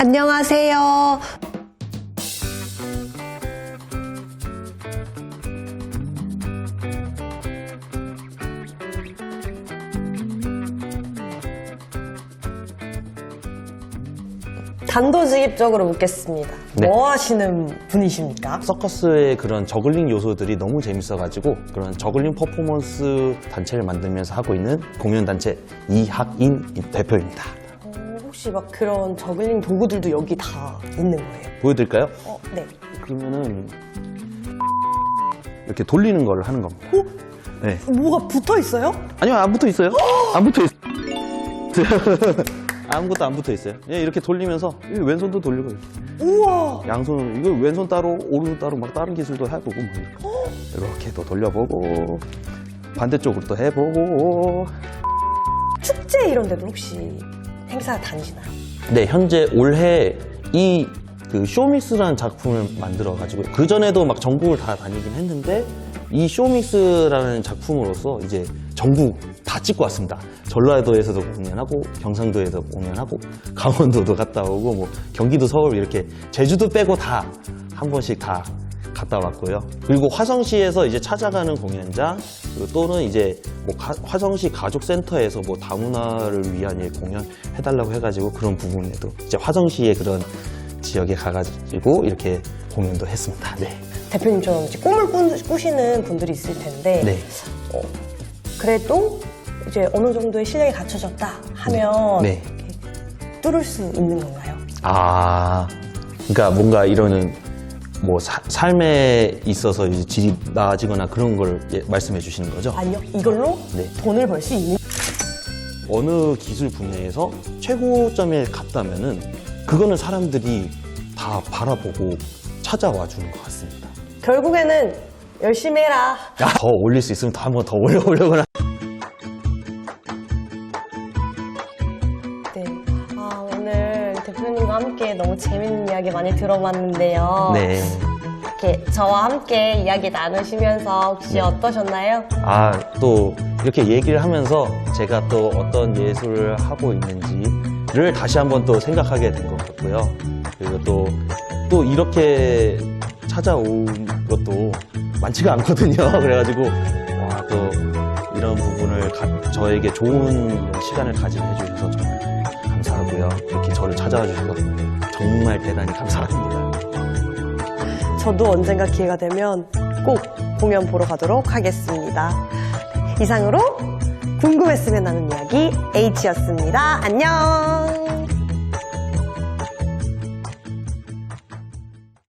안녕하세요. 단도직입적으로 묻겠습니다. 네. 뭐 하시는 분이십니까? 서커스의 그런 저글링 요소들이 너무 재밌어가지고 그런 저글링 퍼포먼스 단체를 만들면서 하고 있는 공연 단체 이학인 대표입니다. 어, 혹시 막 그런 저글링 도구들도 여기 다 있는 거예요? 보여드릴까요? 어, 네. 그러면은 이렇게 돌리는 걸 하는 겁니다. 네. 뭐가 붙어 있어요? 아니요, 안 붙어 있어요. 안 붙어 있어요. 아무것도 안 붙어 있어요. 그냥 이렇게 돌리면서 이 왼손도 돌리고 우와. 양손 이거 왼손 따로 오른손 따로 막 다른 기술도 해보고 뭐 이렇게 또 돌려보고 반대쪽으로 또 해보고 축제 이런 데도 혹시 행사 다니시나요? 네 현재 올해 이 그 쇼믹스라는 작품을 만들어 가지고 그 전에도 막 전국을 다 다니긴 했는데 이 쇼믹스라는 작품으로서 이제 전국 다 찍고 왔습니다. 전라도에서도 공연하고 경상도에서 공연하고 강원도도 갔다 오고 뭐 경기도 서울 이렇게 제주도 빼고 다 한 번씩 다 갔다 왔고요. 그리고 화성시에서 이제 찾아가는 공연장 그리고 또는 이제 뭐 가- 화성시 가족센터에서 뭐 다문화를 위한 예, 공연 해달라고 해가지고 그런 부분에도 이제 화성시의 그런 지역에 가가지고 이렇게 공연도 했습니다. 네. 대표님처럼 이제 꿈을 꾸, 꾸시는 분들이 있을 텐데 네. 어, 그래도 이제 어느 정도의 실력이 갖춰졌다 하면 네. 이렇게 뚫을 수 있는 건가요? 아, 그러니까 뭔가 이러는 뭐 사- 삶에 있어서 이제 질이 나아지거나 그런 걸 예, 말씀해 주시는 거죠? 아니요. 이걸로 네. 돈을 벌 수 있는 어느 기술 분야에서 최고점에 갔다면은 그거는 사람들이 다 바라보고 찾아와 주는 것 같습니다. 결국에는 열심히 해라. 더 올릴 수 있으면 더 한번 더 올려보려거 대표님과 함께 너무 재밌는 이야기 많이 들어봤는데요. 네. 이렇게 저와 함께 이야기 나누시면서 혹시 네. 어떠셨나요? 아, 또 이렇게 얘기를 하면서 제가 또 어떤 예술을 하고 있는지를 다시 한번 또 생각하게 된 것 같고요. 그리고 또, 또 이렇게 찾아온 것도 많지가 않거든요. 그래가지고, 와, 또 이런 부분을 가- 저에게 좋은 시간을 가지게 해주셔서 정말 감사하고요. 이렇게 저를 찾아와 주셔서 정말 대단히 감사합니다. 저도 언젠가 기회가 되면 꼭 공연 보러 가도록 하겠습니다. 이상으로 궁금했으면 나는 이야기 H였습니다. 안녕!